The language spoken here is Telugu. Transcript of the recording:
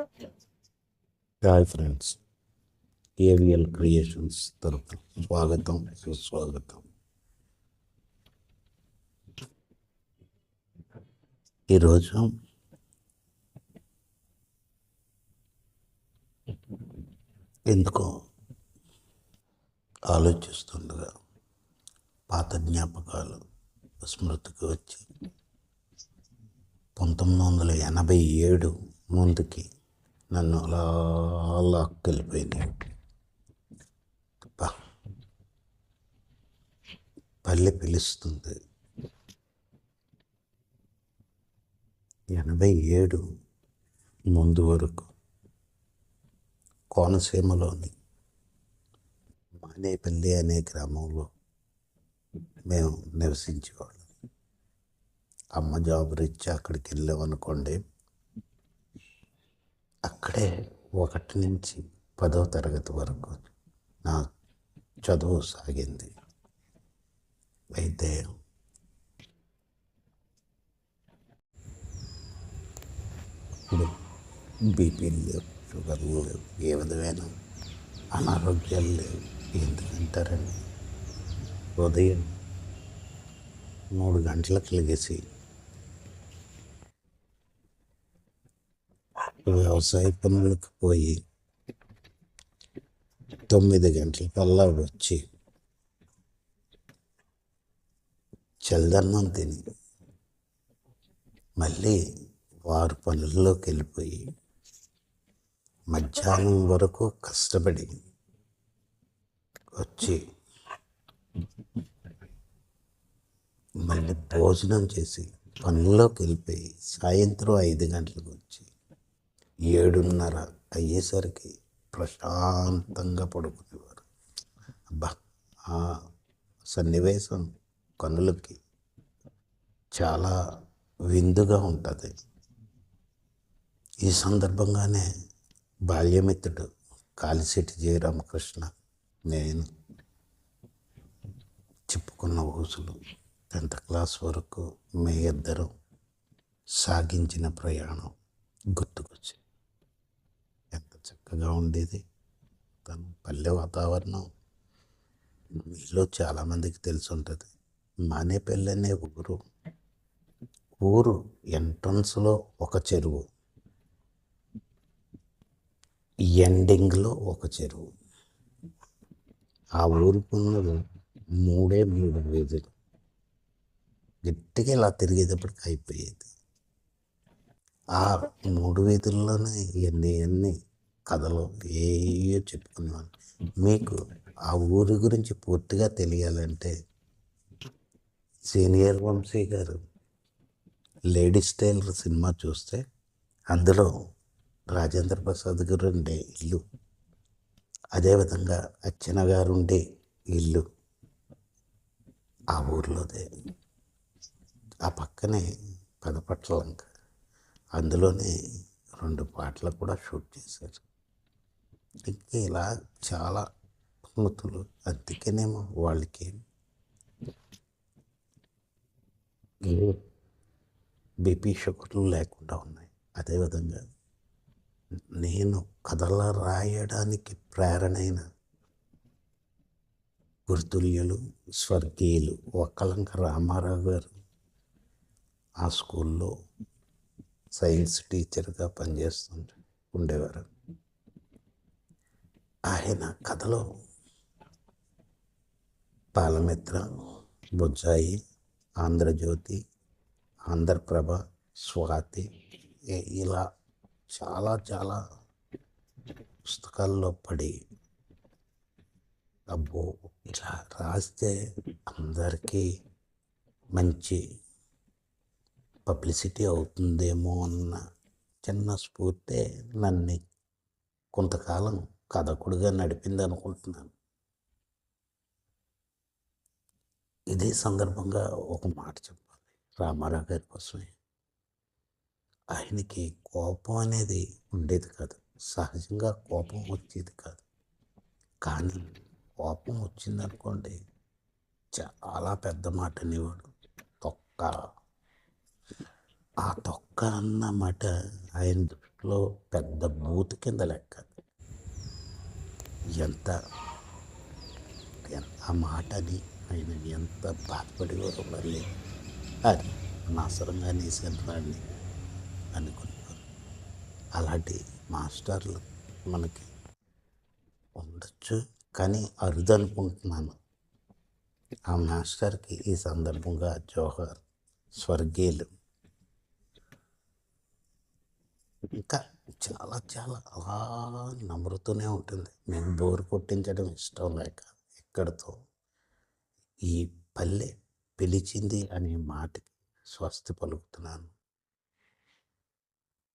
Hi friends. ఏవిఎల్ క్రియేషన్స్ తరఫున స్వాగతం సుస్వాగతం. ఈరోజు ఎందుకో ఆలోచిస్తుండగా పాత జ్ఞాపకాలు స్మృతికి వచ్చి పంతొమ్మిది వందల ఎనభై ఏడు ముందుకి నన్ను అలా లాక్కెళ్ళిపోయినాయి పల్లె పిలుస్తుంది. ఎనభై ఏడు ముందు వరకు కోనసీమలోని మానేపల్లి అనే గ్రామంలో మేము నివసించేవాళ్ళం. అమ్మ జాబ్ రీత్యా అక్కడికి వెళ్ళామనుకోండి అక్కడే ఒకటి నుంచి పదో తరగతి వరకు నా చదువు సాగింది. అయితే ఇప్పుడు బీపీలు లేవు షుగర్లు లేవు ఏ విధమైన అనారోగ్యాలు లేవు. ఎందుకంటారండి ఉదయం మూడు గంటలకు లెగేసి వ్యవసాయ పనులకు పోయి తొమ్మిది గంటలకల్లా వచ్చి చల్లదన్నం తిని మళ్ళీ వారు పనుల్లోకి వెళ్ళిపోయి మధ్యాహ్నం వరకు కష్టపడి వచ్చి మళ్ళీ భోజనం చేసి పనుల్లోకి వెళ్ళిపోయి సాయంత్రం ఐదు గంటలకు వచ్చి ఏడున్నర అయ్యేసరికి ప్రశాంతంగా పడుకునేవారు. అబ్బా ఆ సన్నివేశం కనులకి చాలా విందుగా ఉంటుంది. ఈ సందర్భంగానే బాల్యమిత్రుడు కాలిశెట్టి జయరామకృష్ణ నేను చెప్పుకున్న ఊసులు టెన్త్ క్లాస్ వరకు మే ఇద్దరం సాగించిన ప్రయాణం గుర్తుకొచ్చింది. చక్కగా ఉండేది తను పల్లె వాతావరణం మీలో చాలామందికి తెలిసి ఉంటుంది మానేపల్లి అనే ఊరు ఊరు ఎంట్రన్స్లో ఒక చెరువు ఎండింగ్లో ఒక చెరువు ఆ ఊరికి ఉన్నది మూడే మూడు వీధులు గట్టిగా ఇలా తిరిగేటప్పటికి అయిపోయేది ఆ మూడు వీధుల్లోనే ఎన్ని ఎన్ని కథలు ఏయో చెప్పుకునేవాళ్ళు మీకు ఆ ఊరి గురించి పూర్తిగా తెలియాలంటే సీనియర్ వంశీ గారు లేడీస్ టైలర్ సినిమా చూస్తే అందులో రాజేంద్ర ప్రసాద్ గారు ఉండే ఇల్లు అదేవిధంగా అచ్చన గారు ఉండే ఇల్లు ఆ ఊర్లోదే. ఆ పక్కనే పదపట్ల లంక. అందులోనే రెండు పాటలు కూడా షూట్ చేశారు. ఇలా చాలా స్మృతులు అందుకనేమో వాళ్ళకి బీపీ షుగర్లు లేకుండా ఉన్నాయి. అదేవిధంగా నేను కథలు రాయడానికి ప్రేరణైన గుర్తుల్యులు స్వర్గీయులు ఒక్కలంక రామారావు గారు ఆ స్కూల్లో సైన్స్ టీచర్గా పనిచేస్తుంటే ఉండేవారు. ఆయన కథలో పాలమిత్ర బుజ్జాయి ఆంధ్రజ్యోతి ఆంధ్రప్రభ స్వాతి ఇలా చాలా చాలా పుస్తకాల్లో పడి అబ్బో ఇలా రాస్తే అందరికీ మంచి పబ్లిసిటీ అవుతుందేమో అన్న చిన్న స్ఫూర్తే నన్ను కొంతకాలం కథకుడుగా నడిపింది అనుకుంటున్నాను ఇదే సందర్భంగా ఒక మాట చెప్పాలి. రామారావు గారి కోసమే. ఆయనకి కోపం అనేది ఉండేది కాదు. సహజంగా కోపం వచ్చేది కాదు. కానీ కోపం వచ్చిందనుకోండి చాలా పెద్ద మాట అనేవాడు. తొక్క. ఆ తొక్క అన్న మాట ఆయన దృష్టిలో పెద్ద బూత్ కింద లెక్క. ఎంత ఆ మాటని ఆయన ఎంత బాధపడేవారో మరి అది అనవసరంగా నేసాను వాడిని అలాంటి మాస్టర్లు మనకి ఉండొచ్చు కానీ అరుదనుకుంటున్నాను. ఆ మాస్టర్కి ఈ సందర్భంగా జోహర్ స్వర్గీయులు ఇంకా చాలా చాలా అలా నమ్రుతూనే ఉంటుంది. మేము బోరు కొట్టించడం ఇష్టం లేక ఇక్కడితో ఈ పల్లె పిలిచింది అనే మాటకి స్వస్తి పలుకుతున్నాను.